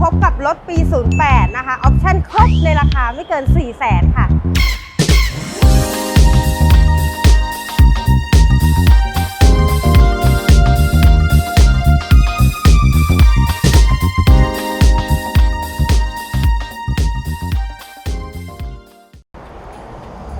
พบกับรถปี 08 นะคะ ออปชั่นครบในราคาไม่เกิน 4 0 0 0 0 0ค่ะ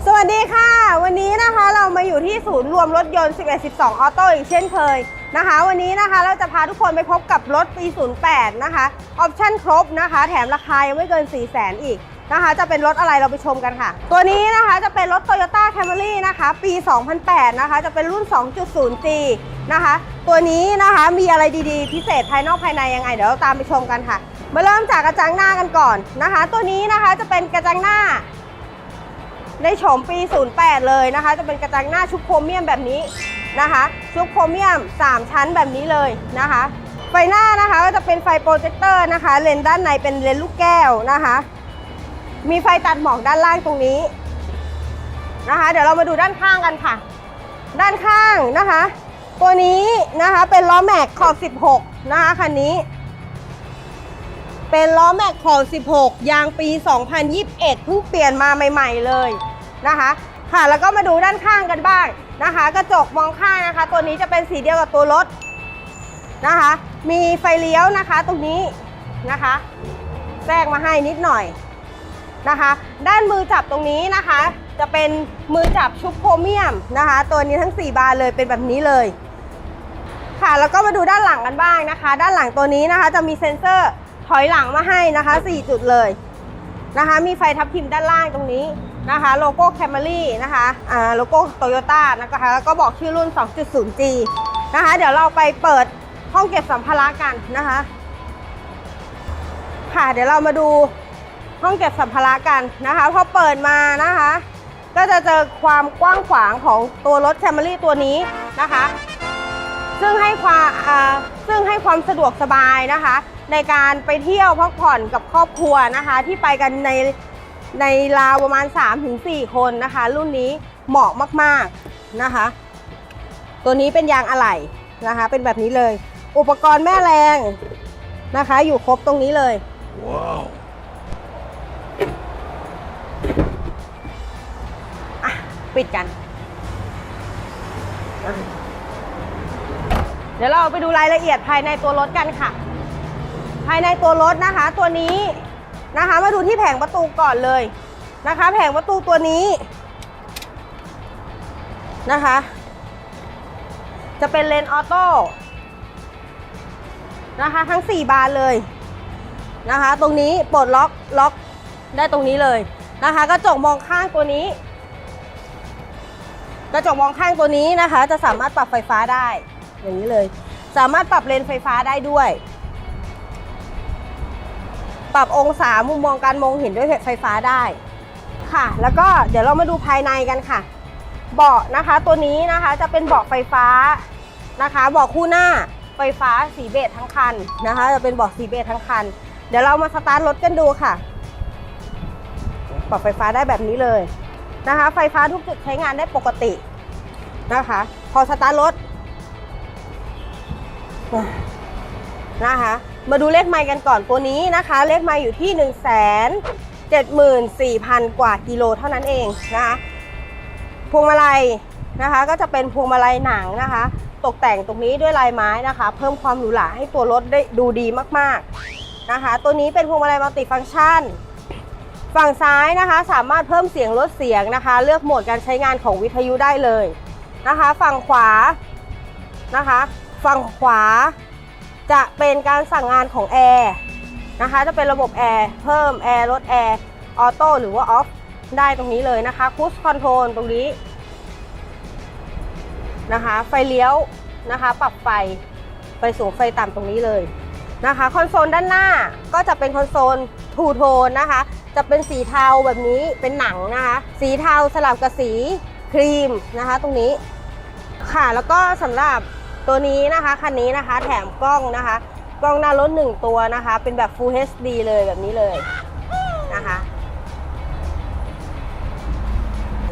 สวัสดีค่ะ วันนี้นะคะเรามาอยู่ที่ศูนย์รวมรถยนต์ 11 12 ออโต้อีกเช่นเคย นะคะ วันนี้นะคะเราจะพาทุกคนไปพบกับรถปี 08 นะคะ ออปชั่นครบนะคะ แถมราคายังไม่เกิน 4 0 0 0 0 0อีกนะคะ จะเป็นรถอะไรเราไปชมกันค่ะ ตัวนี้นะคะจะเป็นรถ Toyota Camry นะคะ ปี 2008 นะคะ จะเป็นรุ่น 2.0G นะคะ ตัวนี้นะคะมีอะไรดีๆ พิเศษภายนอกภายในยังไง เดี๋ยวเราตามไปชมกันค่ะ มาเริ่มจากกระจังหน้ากันก่อนนะคะ ตัวนี้นะคะจะเป็นกระจังหน้าในโฉมปี 08 เลยนะคะ จะเป็นกระจังหน้าชุบโครเมียมแบบนี้ นะคะชุบโครเมียม 3 ชั้นแบบนี้เลยนะคะ ไฟหน้านะคะก็จะเป็นไฟโปรเจคเตอร์นะคะ เลนส์ด้านในเป็นเลนส์ลูกแก้วนะคะ มีไฟตัดหมอกด้านล่างตรงนี้นะคะ เดี๋ยวเรามาดูด้านข้างกันค่ะ ด้านข้างนะคะ ตัวนี้นะคะเป็นล้อแม็กขอบ 16 นะคะคันนี้ เป็นล้อแม็กขอบ 16 ยางปี 2021เพิ่งเปลี่ยนมาใหม่ ๆเลยนะคะ ค่ะแล้วก็มาดูด้านข้างกันบ้าง นะคะ กระจกมองข้างนะคะ ตัวนี้จะเป็นสีเดียวกับตัวรถนะคะ มีไฟเลี้ยวนะคะตรงนี้นะคะแทรกมาให้นิดหน่อยนะคะ ด้านมือจับตรงนี้นะคะ จะเป็นมือจับชุบโครเมียมนะคะ ตัวนี้ทั้ง 4 บานเลยเป็นแบบนี้เลย ค่ะแล้วก็มาดูด้านหลังกันบ้างนะคะ ด้านหลังตัวนี้นะคะ จะมีเซ็นเซอร์ถอยหลังมาให้นะคะ 4 จุดเลยนะคะ มีไฟทับทิมด้านล่างตรงนี้ นะคะโลโก้ Camry นะคะอ่าโลโก้ Toyota นะคะแล้วก็บอกชื่อรุ่น 2.0G นะคะ เดี๋ยวเราไปเปิดห้องเก็บสัมภาระกันนะคะ ค่ะเดี๋ยวเรามาดูห้องเก็บสัมภาระกันนะคะพอเปิดมานะคะ ก็จะเจอความกว้างขวางของตัวรถ Camry ตัวนี้นะคะ ซึ่งให้ความอ่าซึ่งให้ความสะดวกสบายนะคะ ในการไปเที่ยวพักผ่อนกับครอบครัวนะคะ ที่ไปกันใน ในราวประมาณ 3-4 คนนะคะ รุ่นนี้เหมาะมากๆนะคะ ตัวนี้เป็นยางอะไหล่นะคะ เป็นแบบนี้เลย อุปกรณ์แม่แรงนะคะ อยู่ครบตรงนี้เลย Wow. อะปิดกัน เดี๋ยวเราไปดูรายละเอียดภายในตัวรถกันค่ะ ภายในตัวรถนะคะ ตัวนี้ นะคะ มาดูที่แผงประตูก่อนเลยนะคะ แผงประตูตัวนี้นะคะ จะเป็นเลนออโต้นะคะทั้ง 4 บานเลยนะคะ ตรงนี้ปลดล็อกล็อกได้ตรงนี้เลยนะคะกระจกมองข้างตัวนี้ กระจกมองข้างตัวนี้นะคะ จะสามารถปรับไฟฟ้าได้อย่างนี้เลย สามารถปรับเลนไฟฟ้าได้ด้วย ปรับองศามุมมองการมองเห็นด้วยไฟฟ้าได้ค่ะ แล้วก็เดี๋ยวเรามาดูภายในกันค่ะ เบาะนะคะตัวนี้นะคะจะเป็นเบาะไฟฟ้านะคะเบาะคู่หน้าไฟฟ้าสีเบจทั้งคันนะคะ จะเป็นเบาะสีเบจทั้งคัน เดี๋ยวเรามาสตาร์ทรถกันดูค่ะปรับไฟฟ้าได้แบบนี้เลยนะคะ ไฟฟ้าทุกจุดใช้งานได้ปกตินะคะ พอสตาร์ทรถนะคะ มาดูเลขไมล์กันก่อนตัวนี้นะคะ เลขไมล์อยู่ที่ 1 7 4 0 0 0 กว่ากิโลเท่านั้นเองนะคะพวงมาลัยนะคะ ก็จะเป็นพวงมาลัยหนังนะคะ ตกแต่งตรงนี้ด้วยลายไม้นะคะ เพิ่มความหรูหราให้ตัวรถได้ดูดีมากๆนะคะ ตัวนี้เป็นพวงมาลัยมัลติฟังก์ชัน ฝั่งซ้ายนะคะ สามารถเพิ่มเสียงลดเสียงนะคะ เลือกโหมดการใช้งานของวิทยุได้เลยนะคะ ฝั่งขวานะคะ ฝั่งขวา จะเป็นการสั่งงานของแอร์นะคะจะเป็นระบบแอร์เพิ่มแอร์ลดแอร์ออโต้หรือว่าออฟได้ตรงนี้เลยนะคะคูสคอนโทรลตรงนี้นะคะ ไฟเลี้ยวนะคะ ปรับไฟไฟสูงไฟต่ำตรงนี้เลยนะคะ คอนโซลด้านหน้าก็จะเป็นคอนโซลทูโทนนะคะ จะเป็นสีเทาแบบนี้เป็นหนังนะคะ สีเทาสลับกับสีครีมนะคะ ตรงนี้ค่ะแล้วก็สำหรับ ตัวนี้นะคะคันนี้นะคะ แถมกล้องนะคะ กล้องหน้ารถหนึ่งตัวนะคะ เป็นแบบ Full HD เลยแบบนี้เลยนะคะ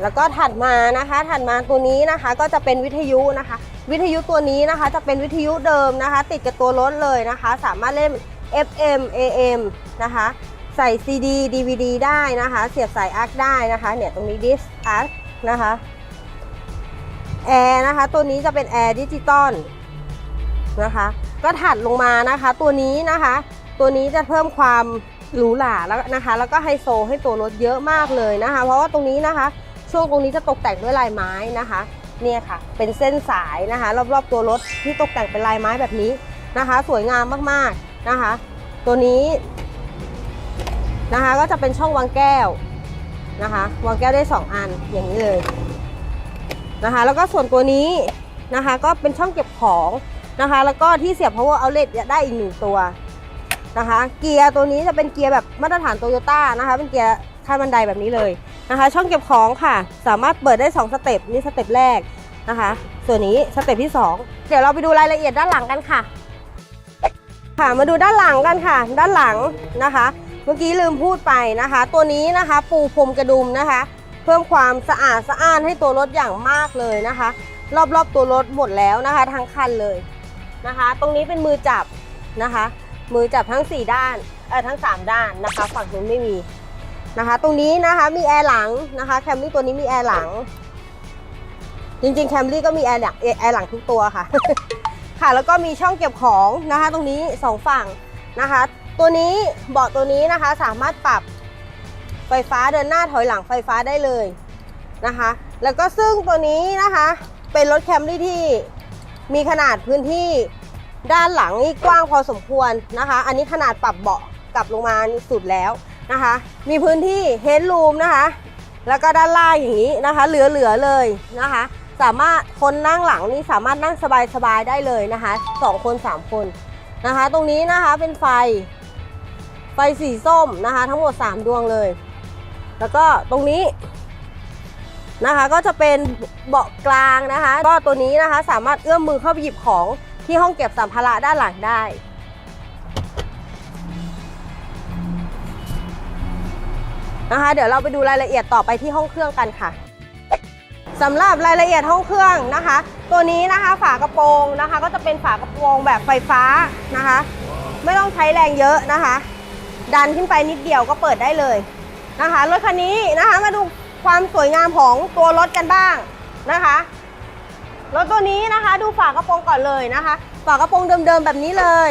แล้วก็ถัดมานะคะ ถัดมาตัวนี้นะคะก็จะเป็นวิทยุนะคะ วิทยุตัวนี้นะคะจะเป็นวิทยุเดิมนะคะ ติดกับตัวรถเลยนะคะ สามารถเล่น FM AM นะคะ ใส่ CD DVD ได้นะคะ เสียบสายอาร์คได้นะคะ เนี่ยตรงนี้ดิสอาร์คนะคะ แอร์นะคะ ตัวนี้จะเป็นแอร์ดิจิตอลนะคะ ก็ถัดลงมานะคะ ตัวนี้นะคะ ตัวนี้จะเพิ่มความหรูหราแล้วนะคะ แล้วก็ไฮโซให้ตัวรถเยอะมากเลยนะคะ เพราะว่าตรงนี้นะคะ ช่วงตรงนี้จะตกแต่งด้วยลายไม้นะคะ เนี่ยค่ะ เป็นเส้นสายนะคะ รอบๆตัวรถที่ตกแต่งเป็นลายไม้แบบนี้นะคะ สวยงามมากๆนะคะ ตัวนี้นะคะก็จะเป็นช่องวางแก้วนะคะ วางแก้วได้ 2 อันอย่างนี้เลย นะคะ แล้วก็ส่วนตัวนี้นะคะ ก็เป็นช่องเก็บของนะคะ แล้วก็ที่เสียบ power outlet ได้อีกหนึ่งตัวนะคะ เกียร์ตัวนี้จะเป็นเกียร์แบบมาตรฐานโตโยต้านะคะ เป็นเกียร์ขั้นบันไดแบบนี้เลยนะคะ ช่องเก็บของค่ะ สามารถเปิดได้ 2 สเต็ปนี่สเต็ปแรกนะคะ ส่วนนี้สเต็ปที่ 2 เดี๋ยวเราไปดูรายละเอียดด้านหลังกันค่ะ ค่ะมาดูด้านหลังกันค่ะ ด้านหลังนะคะ เมื่อกี้ลืมพูดไปนะคะ ตัวนี้นะคะ ปูพรมกระดุมนะคะ เพิ่มความสะอาดสะอ้านให้ตัวรถอย่างมากเลยนะคะ รอบๆตัวรถหมดแล้วนะคะทั้งคันเลยนะคะ ตรงนี้เป็นมือจับนะคะ มือจับทั้ง 4 ด้านเออทั้ง 3 ด้านนะคะ ฝั่งนู้นไม่มีนะคะ ตรงนี้นะคะมีแอร์หลังนะคะแคมรี่ตัวนี้มีแอร์หลัง จริงๆแคมรี่ก็มีแอร์หลังแอร์หลังทุกตัวค่ะ ค่ะแล้วก็มีช่องเก็บของนะคะ ตรงนี้สองฝั่งนะคะ ตัวนี้เบาะตัวนี้นะคะสามารถปรับ ไฟฟ้าเดินหน้าถอยหลังไฟฟ้าได้เลยนะคะ แล้วก็ซึ่งตัวนี้นะคะเป็นรถแคมรี่ที่มีขนาดพื้นที่ด้านหลังนี่กว้างพอสมควรนะคะ อันนี้ขนาดปรับเบาะกลับลงมาสุดแล้วนะคะ มีพื้นที่เฮดรูมนะคะ แล้วก็ด้านล่างอย่างนี้นะคะ เหลือๆเลยนะคะ สามารถคนนั่งหลังนี่สามารถนั่งสบายๆได้เลยนะคะสองคนสามคนนะคะ ตรงนี้นะคะเป็นไฟไฟสีส้มนะคะ ทั้งหมด 3 ดวงเลย แล้วก็ตรงนี้นะคะก็จะเป็นเบาะกลางนะคะ ก็ตัวนี้นะคะสามารถเอื้อมมือเข้าไปหยิบของที่ห้องเก็บสัมภาระด้านหลังได้ นะคะ เดี๋ยวเราไปดูรายละเอียดต่อไปที่ห้องเครื่องกันค่ะสำหรับรายละเอียดห้องเครื่องนะคะ ตัวนี้นะคะฝากระโปรงนะคะ ก็จะเป็นฝากระโปรงแบบไฟฟ้านะคะ ไม่ต้องใช้แรงเยอะนะคะ ดันขึ้นไปนิดเดียวก็เปิดได้เลย นะคะรถคันนี้นะคะมาดูความสวยงามของตัวรถกันบ้างนะคะรถตัวนี้นะคะ ดูฝากระโปรงก่อนเลยนะคะ ฝากระโปรงเดิมๆแบบนี้เลย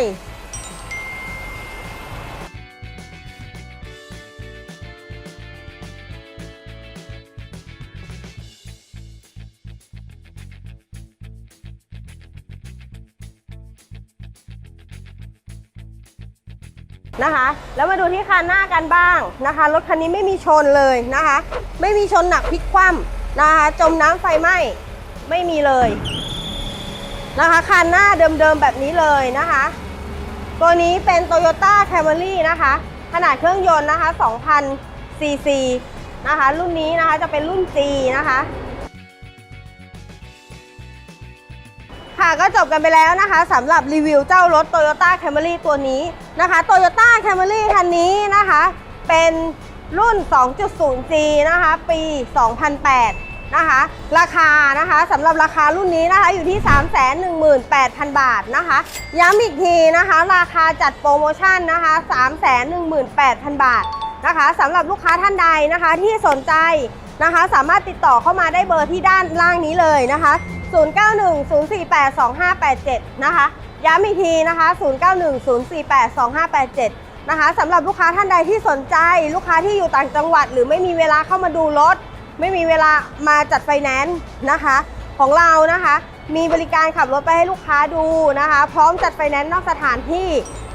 นะคะ แล้วมาดูที่คันหน้ากันบ้างนะคะ รถคันนี้ไม่มีชนเลยนะคะ ไม่มีชนหนักพลิกคว่ำนะคะ จมน้ำไฟไหม้ไม่มีเลยนะคะคันหน้าเดิมๆแบบนี้เลยนะคะ ตัวนี้เป็น Toyota Camry นะคะ ขนาดเครื่องยนต์นะคะ 2,000 cc นะคะ รุ่นนี้นะคะจะเป็นรุ่น G นะคะ ค่ะก็จบกันไปแล้วนะคะสำหรับรีวิวเจ้ารถ Toyota Camry ตัวนี้นะคะ Toyota Camry คันนี้นะคะ เป็นรุ่น 2.0G นะคะ ปี 2008 นะคะ ราคานะคะสำหรับราคารุ่นนี้นะคะอยู่ที่ 318,000 บาทนะคะ ย้ำอีกทีนะคะ ราคาจัดโปรโมชั่นนะคะ 318,000 บาทนะคะสำหรับลูกค้าท่านใดนะคะที่สนใจ นะคะ สามารถติดต่อเข้ามาได้เบอร์ที่ด้านล่างนี้เลยนะคะ 0910482587 นะคะ ย้ำอีกทีนะคะ 0910482587 นะคะสำหรับลูกค้าท่านใดที่สนใจ ลูกค้าที่อยู่ต่างจังหวัด หรือไม่มีเวลาเข้ามาดูรถ ไม่มีเวลามาจัดไฟแนนซ์นะคะ ของเรานะคะ มีบริการขับรถไปให้ลูกค้าดูนะคะ พร้อมจัดไฟแนนซ์นอกสถานที่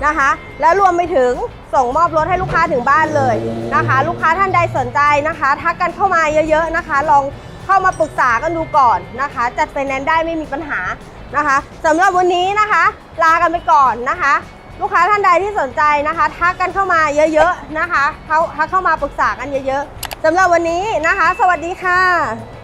นะคะ และรวมไปถึงส่งมอบรถให้ลูกค้าถึงบ้านเลยนะคะ ลูกค้าท่านใดสนใจนะคะ ทักกันเข้ามาเยอะๆนะคะ ลองเข้ามาปรึกษากันดูก่อนนะคะ จัดไฟแนนซ์ได้ไม่มีปัญหานะคะสำหรับวันนี้นะคะ ลากันไปก่อนนะคะ ลูกค้าท่านใดที่สนใจนะคะ ทักกันเข้ามาเยอะๆนะคะเขาทักเข้ามาปรึกษากันเยอะๆสำหรับวันนี้นะคะ สวัสดีค่ะ